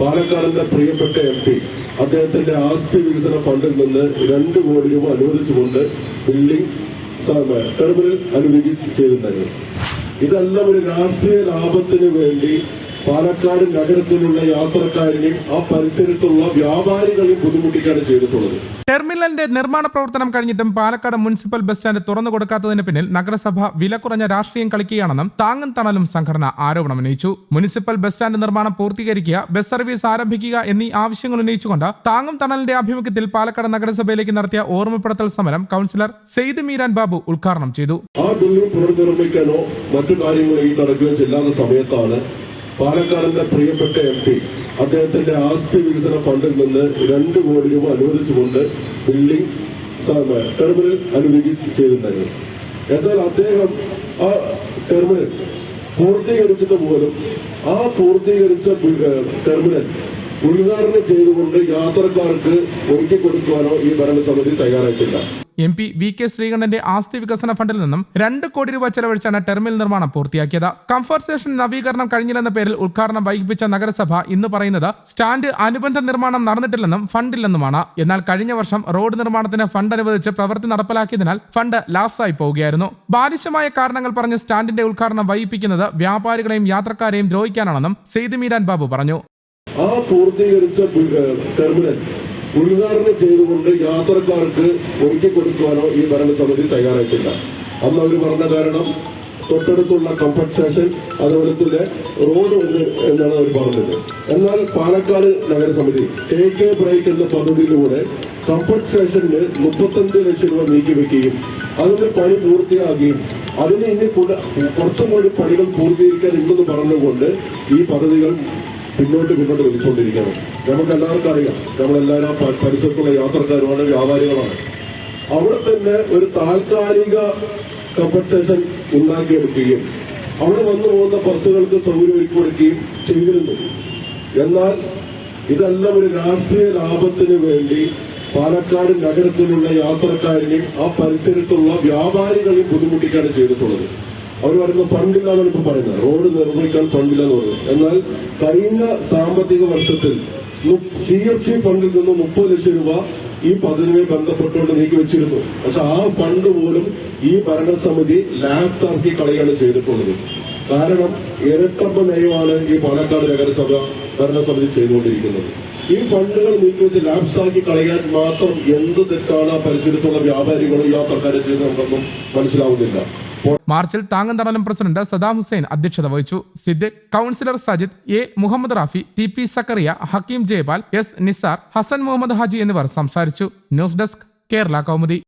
പാലക്കാടിന്റെ പ്രിയപ്പെട്ട M P. അദ്ദേഹത്തിന്റെ ആസ്തി വികസന ഫണ്ടിൽ നിന്ന് രണ്ട് കോടി രൂപ അനുവദിച്ചുകൊണ്ട് ബിൽഡിംഗ് ടെർമിനൽ ചെയ്തിട്ടുണ്ടായിരുന്നു. ഇതെല്ലാം ഒരു രാഷ്ട്രീയ ലാഭത്തിന് വേണ്ടി പാലക്കാട് നഗരത്തിലുള്ള യാത്രക്കാരനെയും ആ പരിസരത്തുള്ള വ്യാപാരികളെയും ബുദ്ധിമുട്ടിക്കാണ് ചെയ്തിട്ടുള്ളത്. ടെർമിനലിന്റെ നിർമ്മാണ പ്രവർത്തനം കഴിഞ്ഞിട്ടും പാലക്കാട് മുനിസിപ്പൽ ബസ് സ്റ്റാൻഡ് തുറന്നു കൊടുക്കാത്തതിന് പിന്നിൽ നഗരസഭ വില കുറഞ്ഞ രാഷ്ട്രീയം കളിക്കുകയാണെന്നും താങ്ങും തണലും സംഘടന ആരോപണം ഉന്നയിച്ചു. മുനിസിപ്പൽ ബസ് സ്റ്റാൻഡ് നിർമ്മാണം പൂർത്തീകരിക്കുക ബസ് സർവീസ് ആരംഭിക്കുക എന്നീ ആവശ്യങ്ങൾ ഉന്നയിച്ചുകൊണ്ട് താങ്ങും തണലിന്റെ ആഭിമുഖ്യത്തിൽ പാലക്കാട് നഗരസഭയിലേക്ക് നടത്തിയ ഓർമ്മപ്പെടുത്തൽ സമരം കൗൺസിലർ സെയ്ദ് മീരാൻ ബാബു ഉദ്ഘാടനം ചെയ്തു. ആ മറ്റു കാര്യങ്ങളോ ഈ സമയത്താണ് പാലക്കാടിന്റെ പ്രിയപ്പെട്ട എം പി. അദ്ദേഹത്തിന്റെ ആസ്തി വികസന ഫണ്ടിൽ നിന്ന് രണ്ട് കോടി രൂപ അനുവദിച്ചുകൊണ്ട് ബിൽഡിംഗ് ടെർമിനൽ അനുവദിച്ചിട്ടുണ്ടായിരുന്നു എന്നാൽ അദ്ദേഹം ആ ടെർമിനൽ പൂർത്തീകരിച്ചത് പോലും ആ പൂർത്തീകരിച്ച ടെർമിനൽ ഉദ്ഘാടനം ചെയ്തുകൊണ്ട് യാത്രക്കാർക്ക് ഒരുക്കി കൊടുക്കുവാനോ ഈ ഭരണസമിതി തയ്യാറായിട്ടില്ല. എം പി വി കെ ശ്രീകണ്ഠന്റെ ആസ്തി വികസന ഫണ്ടിൽ നിന്നും രണ്ട് കോടി രൂപ ചെലവഴിച്ചാണ് ടെർമിനൽ നിർമ്മാണം പൂർത്തിയാക്കിയത്. കംഫർട്ട് സ്റ്റേഷൻ നവീകരണം കഴിഞ്ഞില്ലെന്ന പേരിൽ ഉദ്ഘാടനം വൈകിപ്പിച്ച നഗരസഭ ഇന്ന് പറയുന്നത് സ്റ്റാൻഡ് അനുബന്ധ നിർമ്മാണം നടന്നിട്ടില്ലെന്നും ഫണ്ടില്ലെന്നുമാണ്. എന്നാൽ കഴിഞ്ഞ വർഷം റോഡ് നിർമ്മാണത്തിന് ഫണ്ട് അനുവദിച്ച് പ്രവൃത്തി നടപ്പിലാക്കിയതിനാൽ ഫണ്ട് ലാപ്സായി പോവുകയായിരുന്നു. ബാലിശമായ കാരണങ്ങൾ പറഞ്ഞ് സ്റ്റാൻഡിന്റെ ഉദ്ഘാടനം വൈകിപ്പിക്കുന്നത് വ്യാപാരികളെയും യാത്രക്കാരെയും ദ്രോഹിക്കാനാണെന്നും സെയ്ദ് മീരാൻ ബാബു പറഞ്ഞു. ആ പൂർത്തീകരിച്ച ടെർമിനൽ ഉദ്ഘാടനം ചെയ്തുകൊണ്ട് യാത്രക്കാർക്ക് ഒരുക്കി കൊടുക്കുവാനോ ഈ ഭരണസമിതി തയ്യാറായിട്ടില്ല. അന്ന് അവർ പറഞ്ഞ കാരണം തൊട്ടടുത്തുള്ള കംഫർട്ട് സ്റ്റേഷൻ അതുപോലെ തന്നെ റോഡ് ഉണ്ട് എന്നാണ് അവർ പറഞ്ഞത്. എന്നാൽ പാലക്കാട് നഗരസമിതി ടേക്ക് എ ബ്രേക്ക് എന്ന പദ്ധതിയിലൂടെ കംഫർട്ട് സ്റ്റേഷന് മുപ്പത്തഞ്ച് ലക്ഷം രൂപ നീക്കി വെക്കുകയും അതിന്റെ പണി പൂർത്തിയാകുകയും അതിന് ഇനി കുറച്ചും കൂടി പണികൾ പൂർത്തീകരിക്കാൻ ഇല്ലെന്ന് പറഞ്ഞുകൊണ്ട് ഈ പദ്ധതികൾ പിന്നോട്ട് പിന്നോട്ട് വലിച്ചുകൊണ്ടിരിക്കുന്നത് നമുക്ക് എല്ലാവർക്കും അറിയാം നമ്മളെല്ലാവരും പരിസരത്തുള്ള യാത്രക്കാരുമാണ് വ്യാപാരികളാണ്. അവിടെ തന്നെ ഒരു താൽക്കാലിക കമ്പൻസേഷൻ ഉണ്ടാക്കിയെടുക്കുകയും അവിടെ വന്നു പോകുന്ന ബസ്സുകൾക്ക് സൗകര്യം ഒരുക്കി കൊടുക്കുകയും ചെയ്തിരുന്നു. എന്നാൽ ഇതെല്ലാം ഒരു രാഷ്ട്രീയ ലാഭത്തിന് വേണ്ടി പാലക്കാട് നഗരത്തിലുള്ള യാത്രക്കാരനെയും ആ പരിസരത്തുള്ള വ്യാപാരികളെയും ബുദ്ധിമുട്ടിക്കാണ് ചെയ്തിട്ടുള്ളത്. അവർ പറയുന്നത് ഫണ്ടില്ല എന്നാണ് ഇപ്പൊ പറയുന്നത്. റോഡ് നിർമ്മിക്കാൻ ഫണ്ടില്ല എന്ന് പറയുന്നത്. എന്നാൽ കഴിഞ്ഞ സാമ്പത്തിക വർഷത്തിൽ സി എഫ് സി ഫണ്ടിൽ നിന്ന് മുപ്പത് ലക്ഷം രൂപ ഈ പദ്ധതിയുമായി ബന്ധപ്പെട്ടുകൊണ്ട് നീക്കി വെച്ചിരുന്നു. പക്ഷെ ആ ഫണ്ട് പോലും ഈ ഭരണസമിതി ലാപ്ടാക്കി കളയാണ് ചെയ്തിട്ടുള്ളത്. കാരണം ഇരട്ടപ്പ നയമാണ് ഈ പാലക്കാട് നഗരസഭ ഭരണസമിതി ചെയ്തുകൊണ്ടിരിക്കുന്നത്. ഈ ഫണ്ടുകൾ നീക്കിവെച്ച് ലാപ്സാക്കി കളയാൻ മാത്രം എന്ത് തെറ്റാണ് പരിസരത്തുള്ള വ്യാപാരികളും യാത്രക്കാരും ചെയ്യുന്നുണ്ടെന്നും മനസ്സിലാവുന്നില്ല. മാർച്ചിൽ താങ്ങും തണലും പ്രസിഡന്റ് സദാം ഹുസൈൻ അധ്യക്ഷത വഹിച്ചു. Siddique councillor Sajid A. Muhammad Rafi T P Zakariya Hakeem Jaipal S. Nisar Hasan Muhammad Haji എന്നിവർ സംസാരിച്ചു. News desk Kerala Kaumudi.